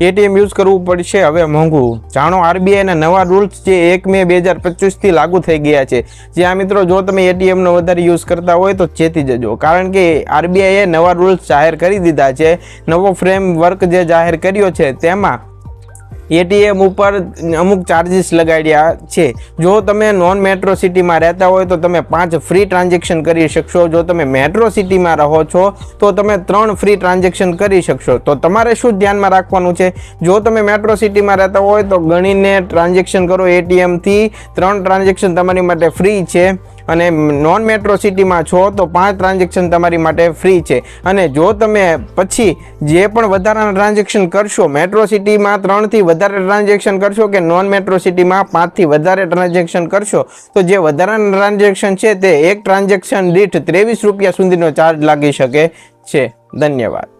ATM use કરવું પડશે. હવે મોંઘું. જાણો આરબીઆઈના નવા રૂલ્સ જે એક મે બે હજાર પચીસથી લાગુ થઈ ગયા છે. જ્યાં મિત્રો, જો તમે એટીએમનો વધારે યુઝ કરતા હોય તો ચેતી જજો. કારણ કે આરબીઆઈએ નવા રૂલ્સ જાહેર કરી દીધા છે. નવો ફ્રેમવર્ક જે જાહેર કર્યો છે, તેમાં એટીએમ ઉપર અમુક ચાર્જીસ લગાડ્યા છે. જો તમે નોન મેટ્રો સિટીમાં રહેતા હોય તો તમે પાંચ ફ્રી ટ્રાન્ઝેક્શન કરી શકશો. જો તમે મેટ્રો સિટીમાં રહો છો તો તમે ત્રણ ફ્રી ટ્રાન્ઝેક્શન કરી શકશો. તો તમારે શું ધ્યાનમાં રાખવાનું છે? જો તમે મેટ્રો સિટીમાં રહેતા હોય તો ગણીને ટ્રાન્ઝેક્શન કરો. એટીએમથી ત્રણ ટ્રાન્ઝેક્શન તમારી માટે ફ્રી છે. અને નોન મેટ્રો સિટીમાં છો તો પાંચ ટ્રાન્ઝેક્શન તમારી માટે ફ્રી છે. અને જો તમે પછી જે પણ વધારાના ટ્રાન્ઝેક્શન કરશો મેટ્રો સિટીમાં ત્રણથી વધારે ટ્રાન્ઝેક્શન કરશો કે નોન મેટ્રો સિટીમાં પાંચથી વધારે ટ્રાન્ઝેક્શન કરશો, તો જે વધારાના ટ્રાન્ઝેક્શન છે તે એક ટ્રાન્ઝેક્શન દીઠ ત્રેવીસ રૂપિયા સુધીનો ચાર્જ લાગી શકે છે. ધન્યવાદ.